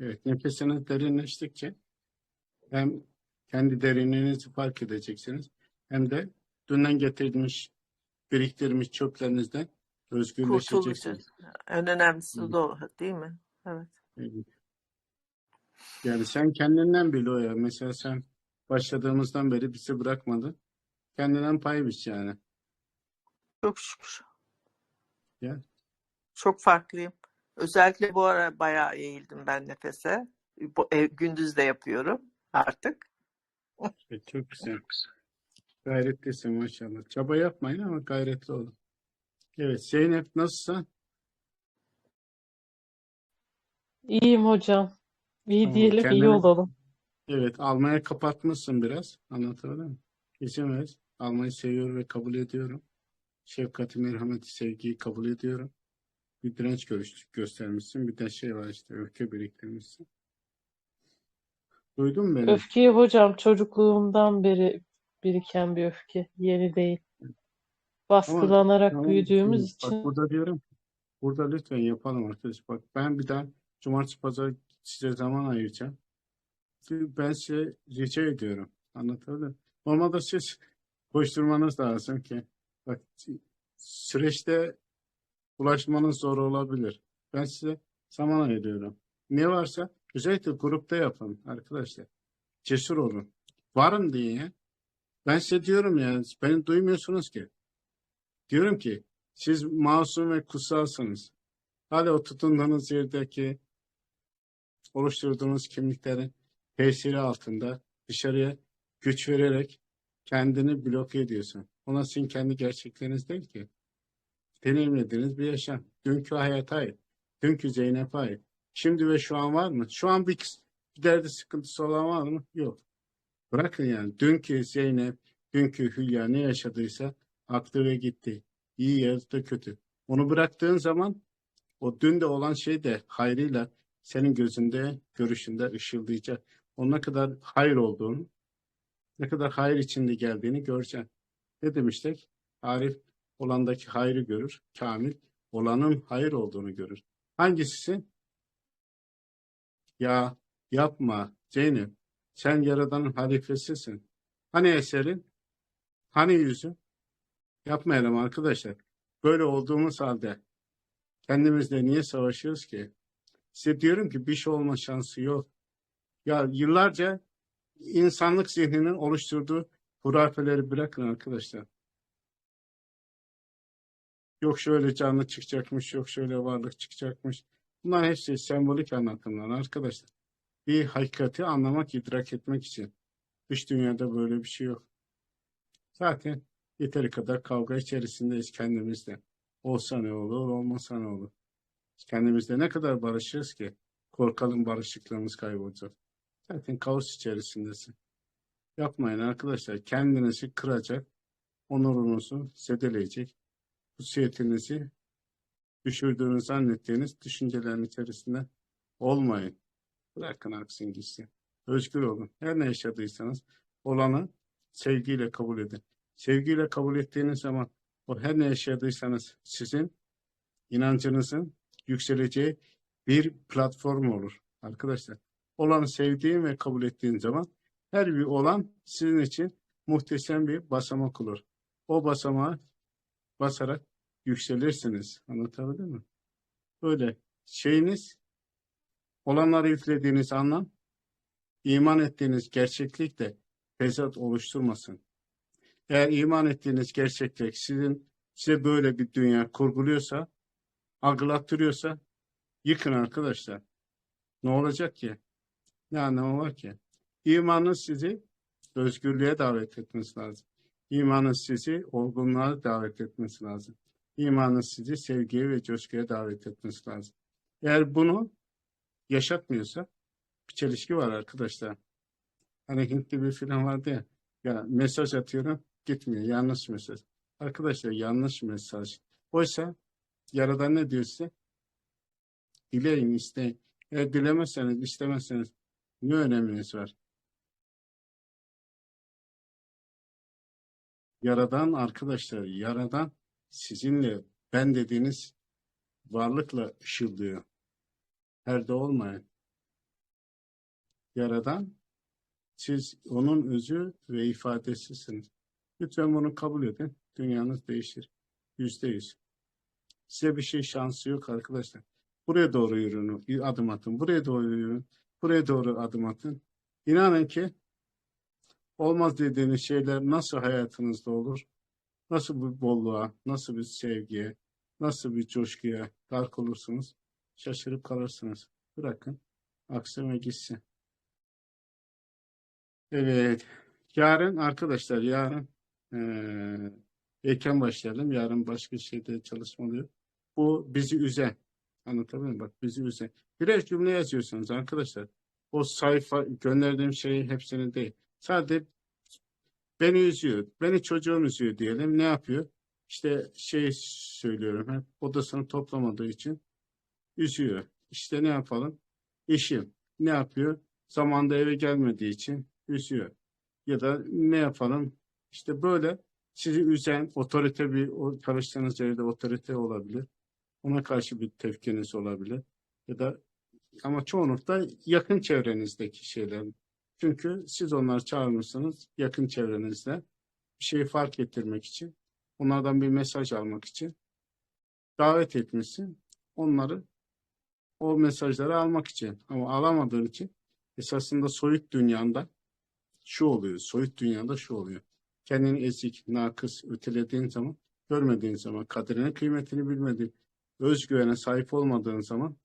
Evet, nefesiniz derinleştikçe hem kendi derinliğinizi fark edeceksiniz hem de dünden getirmiş, biriktirmiş çöplerinizden özgürleşeceksiniz. En önemlisi Evet. de o değil mi? Evet. Evet. Yani sen kendinden bil o ya. Mesela sen başladığımızdan beri bizi bırakmadın. Kendinden pay biç yani. Çok şükür. Ya. Çok farklıyım. Özellikle bu ara bayağı eğildim ben nefese. Bu, e, gündüz de yapıyorum artık. Evet, çok güzel. Gayretlisin maşallah. Çaba yapmayın ama gayretli olun. Evet, Zeynep nasılsın? İyiyim hocam. İyi Tamam, diyelim, iyi kendine- olalım. Evet, almaya kapatmışsın biraz. Anlatabildim mi? İzin ver. Almayı seviyorum ve kabul ediyorum. Şefkati, merhameti, sevgiyi kabul ediyorum. Bir direnç görüş- göstermişsin. Bir de şey var işte, öfke biriktirmişsin. Duydun mu beni? Öfkeyi hocam çocukluğumdan beri biriken bir öfke. Yeni değil. Baskılanarak Tamam, büyüdüğümüz şimdi Bak için burada diyorum. Burada lütfen yapalım arkadaş. Bak ben bir daha cumartesi pazar size zaman ayıracağım. Ben size rica ediyorum. Anlatabildim mi? Normalde siz koşturmanız lazım ki. Bak süreçte ulaşmanız zor olabilir. Ben size zaman ayırıyorum. Ne varsa özellikle grupta yapın arkadaşlar. Cesur olun. Varım diye. Ben size diyorum ya. Beni duymuyorsunuz ki. Diyorum ki siz masum ve kutsalsınız. Hala o tutunduğunuz yerdeki oluşturduğunuz kimliklerin tesiri altında dışarıya güç vererek kendini bloke ediyorsun. Ona sizin kendi gerçekleriniz değil ki. Deneyimlediğiniz bir yaşam. Dünkü hayata ait. Dünkü Zeynep'e ait. Şimdi ve şu an var mı? Şu an bir, bir derdi sıkıntısı olan var mı? Yok. Bırakın yani. Dünkü Zeynep, dünkü Hülya ne yaşadıysa aktı ve gitti. İyi ya da kötü. Onu bıraktığın zaman o dün de olan şey de hayrıyla senin gözünde, görüşünde ışıldayacak. Onun ne kadar hayır olduğunu, ne kadar hayır içinde geldiğini göreceksin. Ne demiştik? Arif olandaki hayrı görür, kamil olanın hayır olduğunu görür. Hangisi? Ya yapma Zeynep. Sen Yaradan'ın halifesisin. Hani eserin? Hani yüzün? Yapmayalım arkadaşlar. Böyle olduğumuz halde kendimizle niye savaşıyoruz ki? Size diyorum ki bir şey olma şansı yok. Ya yıllarca insanlık zihninin oluşturduğu hurafeleri bırakın arkadaşlar. Yok şöyle canlı çıkacakmış, yok şöyle varlık çıkacakmış. Bunlar hepsi sembolik anlatımlar arkadaşlar. Bir hakikati anlamak, idrak etmek için. Dış dünyada böyle bir şey yok. Zaten yeteri kadar kavga içerisindeyiz kendimizle. Olsa ne olur, olmasa ne olur. Kendimizle ne kadar barışırız ki korkalım barışıklığımız kaybolacak. Zaten kaos içerisindesin. Yapmayın arkadaşlar. Kendinizi kıracak, onurunuzu zedeleyecek, hususiyetinizi düşürdüğünü zannettiğiniz düşüncelerin içerisinde olmayın. Bırakın aksın gitsin. Özgür olun. Her ne yaşadıysanız olanı sevgiyle kabul edin. Sevgiyle kabul ettiğiniz zaman o her ne yaşadıysanız sizin inancınızın yükseleceği bir platform olur arkadaşlar. Olanı sevdiğin ve kabul ettiğin zaman her bir olan sizin için muhteşem bir basamak olur. O basamağa basarak yükselirsiniz. Anlatabildim mi? Böyle şeyiniz olanları yüklediğiniz anlam iman ettiğiniz gerçeklikle tezat oluşturmasın. Eğer iman ettiğiniz gerçeklik sizin size böyle bir dünya kurguluyorsa, algılattırıyorsa yıkın arkadaşlar. Ne olacak ki? Ne anlamı var ki? İmanınız sizi özgürlüğe davet etmesi lazım. İmanınız sizi olgunluğa davet etmesi lazım. İmanınız sizi sevgiye ve coşkuya davet etmesi lazım. Eğer bunu yaşatmıyorsa bir çelişki var arkadaşlar. Hani Hintli bir film vardı ya, ya mesaj atıyorum gitmiyor. Yanlış mesaj. Arkadaşlar yanlış mesaj. Oysa Yaradan ne diyor size? Dileyin, isteyin. Eğer dilemezseniz, istemezseniz ne öneminiz var? Yaradan arkadaşlar, Yaradan sizinle ben dediğiniz varlıkla ışıldıyor. Perde olmayın. yaradan siz onun özü ve ifadesisiniz. Lütfen bunu kabul edin. Dünyanız değişir. Yüzde yüz. Size bir şey şansı yok arkadaşlar. Buraya doğru yürüyün, adım atın. Buraya doğru yürüyün. Buraya doğru adım atın. İnanın ki olmaz dediğiniz şeyler nasıl hayatınızda olur? Nasıl bir bolluğa, nasıl bir sevgiye, nasıl bir coşkuya gark olursunuz? Şaşırıp kalırsınız. Bırakın. Aksın ve gitsin. Evet. Yarın arkadaşlar yarın eee erken başlayalım. Yarın başka şeyde çalışmalıyım. Bu bizi üzen. Anlatabiliyor muyum? Bak bizi üzen. Birer cümle yazıyorsunuz arkadaşlar. O sayfa gönderdiğim şeyi hepsini değil. Sadece beni üzüyor. Beni çocuğum üzüyor diyelim. Ne yapıyor? İşte şey söylüyorum hep odasını toplamadığı için üzüyor. İşte ne yapalım? Eşim ne yapıyor? Zamanda eve gelmediği için üzüyor. Ya da ne yapalım? İşte böyle sizi üzen otorite bir çalıştığınız yerde otorite olabilir. Ona karşı bir tepkiniz olabilir. Ya da ama çoğunlukla yakın çevrenizdeki şeyler. Çünkü siz onları çağırmışsınız yakın çevrenizde bir şeyi fark ettirmek için, onlardan bir mesaj almak için davet etmişsin. Onları o mesajları almak için ama alamadığın için esasında soyut dünyanda şu oluyor. Soyut dünyada şu oluyor. Kendini ezik, nakıs, ötelediğin zaman, görmediğin zaman, kaderine kıymetini bilmediğin, özgüvene sahip olmadığın zaman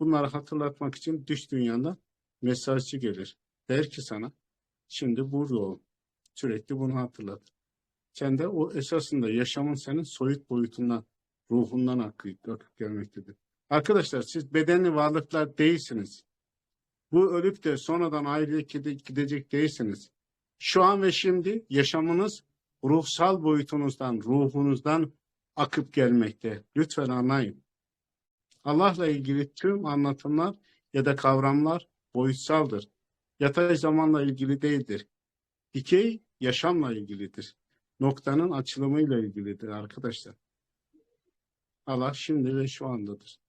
bunları hatırlatmak için dış dünyanda mesajcı gelir. Der ki sana, şimdi burada ol. Sürekli bunu hatırlat. Sen de o esasında yaşamın senin soyut boyutundan, ruhundan akıp, akıp gelmektedir. Arkadaşlar siz bedenli varlıklar değilsiniz. Bu ölüp de sonradan ayrılıp gide- gidecek değilsiniz. Şu an ve şimdi yaşamınız ruhsal boyutunuzdan, ruhunuzdan akıp gelmekte. Lütfen anlayın. Allah'la ilgili tüm anlatımlar ya da kavramlar boyutsaldır. Yatay zamanla ilgili değildir. Dikey yaşamla ilgilidir. Noktanın açılımıyla ilgilidir arkadaşlar. Allah şimdi ve şu andadır.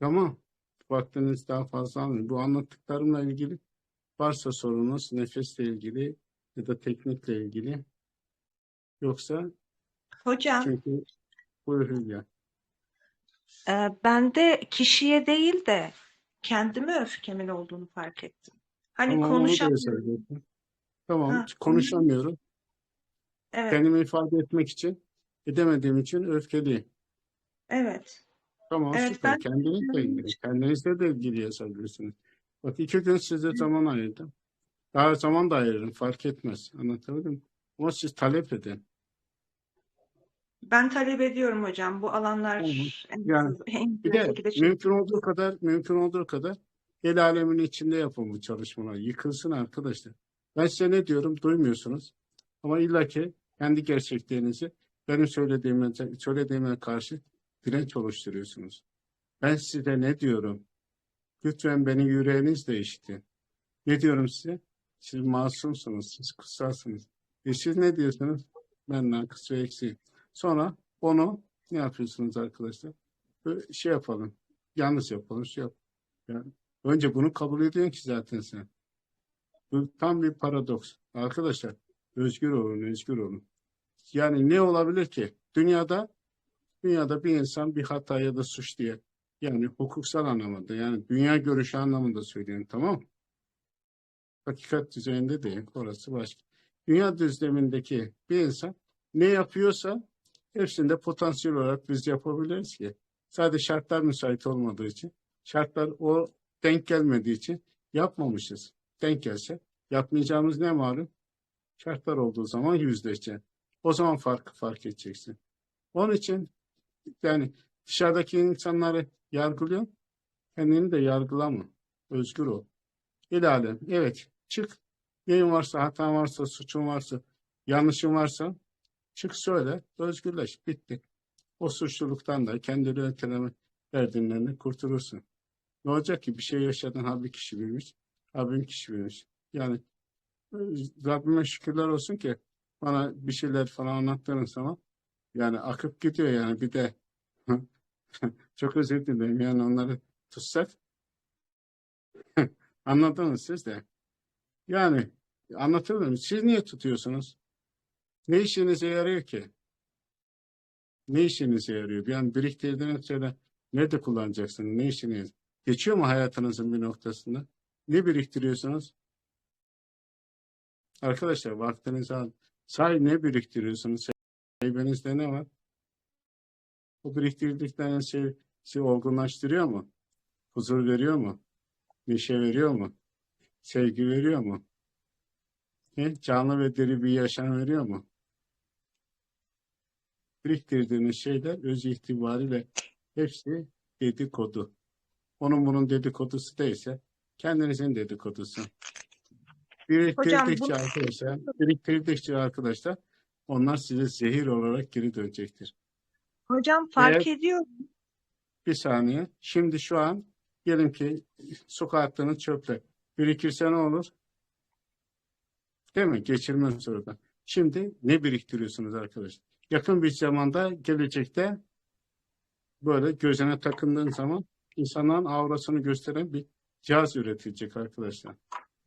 Tamam. Vaktiniz daha fazla almayın. Bu anlattıklarımla ilgili varsa sorunuz nefesle ilgili ya da teknikle ilgili yoksa Hocam, çünkü buyur Hülya. e, ben de kişiye değil de kendime öfkemin olduğunu fark ettim. Hani Tamam, konuşamıyorum. Tamam, Ha, konuşamıyorum. Evet, Kendimi ifade etmek için, edemediğim için öfkeliyim. evet. Tamam, Evet, süper. ben- Kendinizle ilgili. Kendinizle de ilgili yazabilirsiniz. Bak iki gün size zaman ayırdım. Daha zaman da ayırırım, fark etmez. Anlatabildim mi? Ama siz talep edin. Ben talep ediyorum hocam. Bu alanlar Tamam. en, Yani en Bir de şekilde mümkün olduğu kadar, mümkün olduğu kadar el alemin içinde yapın bu çalışmalar. Yıkılsın arkadaşlar. Ben size ne diyorum duymuyorsunuz. Ama illaki kendi gerçeklerinizi benim söylediğime, söylediğime karşı direnç oluşturuyorsunuz. Ben size ne diyorum? Lütfen beni yüreğinizle işitin. Ne diyorum size? Siz masumsunuz, siz kutsalsınız. E siz ne diyorsunuz? Ben nakıs ve eksiğim. Sonra onu ne yapıyorsunuz arkadaşlar? Böyle şey yapalım. Yanlış yapalım, şey yap. Yani önce bunu kabul ediyorsun ki zaten sen. Bu tam bir paradoks. Arkadaşlar özgür olun, özgür olun. Yani ne olabilir ki? Dünyada dünyada bir insan bir hata ya da suç diye yani hukuksal anlamda yani dünya görüşü anlamında söylüyorum tamam? Hakikat düzeyinde değil. Orası başka. Dünya düzlemindeki bir insan ne yapıyorsa hepsinde potansiyel olarak biz yapabiliriz ki. Sadece şartlar müsait olmadığı için, şartlar o denk gelmediği için yapmamışız. Denk gelse yapmayacağımız ne malum? Şartlar olduğu zaman yüzleşeceksin. O zaman fark fark edeceksin. Onun için yani dışarıdaki insanları yargılıyor. Kendini de yargılama. Özgür ol. El alem. Evet. Çık. Neyin varsa, hatan varsa, suçun varsa, yanlışın varsa çık söyle. Özgürleş. Bitti. O suçluluktan da kendini öteleme derdinlerini kurtulursun. Ne olacak ki bir şey yaşadın ha bir kişi bilmiş, ha bin kişi bilmiş. Yani e, Rabbime şükürler olsun ki bana bir şeyler falan anlattığın zaman yani akıp gidiyor yani bir de çok özür dilerim yani onları tutsak Anladınız siz de. Yani anlatabiliyor muyum? Siz niye tutuyorsunuz? Ne işinize yarıyor ki? Ne işinize yarıyor? Yani biriktirdiğiniz şeyler nerede kullanacaksınız? Ne işiniz? Geçiyor mu hayatınızın bir noktasında? Ne biriktiriyorsunuz? Arkadaşlar vaktinizi al. Sahi ne biriktiriyorsunuz? Seybenizde ne var? O biriktirdikleriniz şey sizi olgunlaştırıyor mu? Huzur veriyor mu? Neşe veriyor mu? Sevgi veriyor mu? He? Canlı ve diri bir yaşam veriyor mu? Biriktirdiğiniz şeyler öz itibariyle hepsi dedikodu. Onun bunun dedikodusu değilse kendinizin dedikodusu. Biriktirdikçe bunu- arkadaşlar, biriktirdikçe arkadaşlar onlar size zehir olarak geri dönecektir. Hocam fark ediyor. Bir saniye. Şimdi şu an diyelim ki sokağa attığınız çöpler birikirse ne olur? Değil mi? Geçirmez orada. Şimdi ne biriktiriyorsunuz arkadaşlar? Yakın bir zamanda gelecekte böyle gözüne takındığın zaman insanların aurasını gösteren bir cihaz üretilecek arkadaşlar.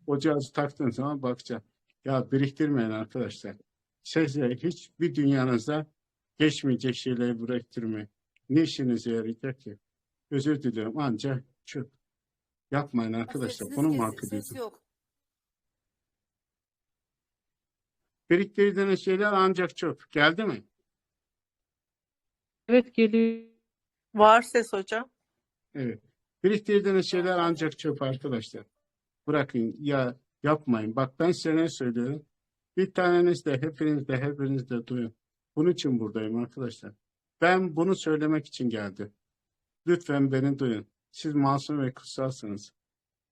O cihazı taktığın zaman bakacaksın. Ya biriktirmeyin arkadaşlar. Size hiçbir dünyanızda geçmeyecek şeyleri biriktirmeyin. Ne işinize yarayacak ki? Özür diliyorum ancak çöp. Yapmayın arkadaşlar. Sesiniz Bunu mu kesin, hak ses ediyorsun? yok. Biriktirdiğiniz şeyler ancak çöp. Geldi mi? Evet geliyor. Var ses hocam. Evet. Biriktirdiğiniz şeyler ancak çöp arkadaşlar. Bırakın ya yapmayın. Bak ben size ne söylüyorum. Bir taneniz de hepiniz de hepiniz de duyun. Bunun için buradayım arkadaşlar. Ben bunu söylemek için geldim. Lütfen beni duyun. Siz masum ve kutsalsınız.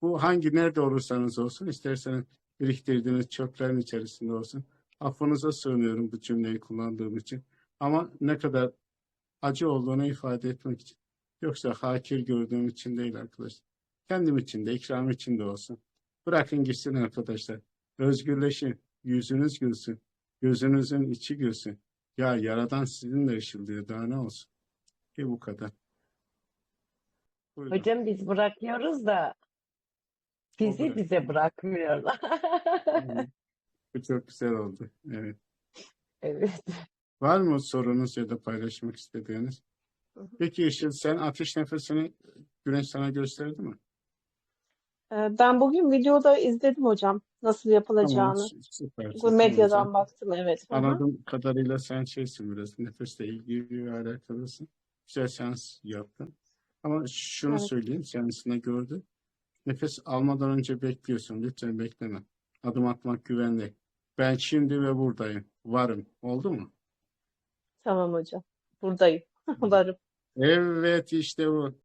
Bu hangi nerede olursanız olsun isterseniz biriktirdiğiniz çöplerin içerisinde olsun. Affınıza sığınıyorum bu cümleyi kullandığım için. Ama ne kadar acı olduğunu ifade etmek için. Yoksa hakir gördüğüm için değil arkadaşlar. Kendim için de, ikram için de olsun. Bırakın gitsin arkadaşlar. Özgürleşin. Yüzünüz gülsün. Gözünüzün içi gülsün. Ya yaradan sizinle ışıldıyor. Daha ne olsun? Bir bu kadar. Buyurun. Hocam biz bırakıyoruz da bizi bırak- bize bırakmıyorlar. Bu çok güzel oldu. Evet. Evet. Var mı sorunuz ya da paylaşmak istediğiniz? Peki Işıl sen ateş nefesini Güneş sana gösterdi mi? Ee, Ben bugün videoda izledim hocam nasıl Tamam, yapılacağını. süpersin. Bu medyadan Tamam, sen- baktım evet. Anladığım kadarıyla sen şeysin biraz nefesle ilgili ve alakalısın. Güzel seans yaptın. Ama şunu Evet. söyleyeyim seansında gördüm. Nefes almadan önce bekliyorsun. Lütfen bekleme. Adım atmak güvenli. Ben şimdi ve buradayım. Varım. Oldu mu? Tamam hocam. Buradayım. Varım. Evet işte bu.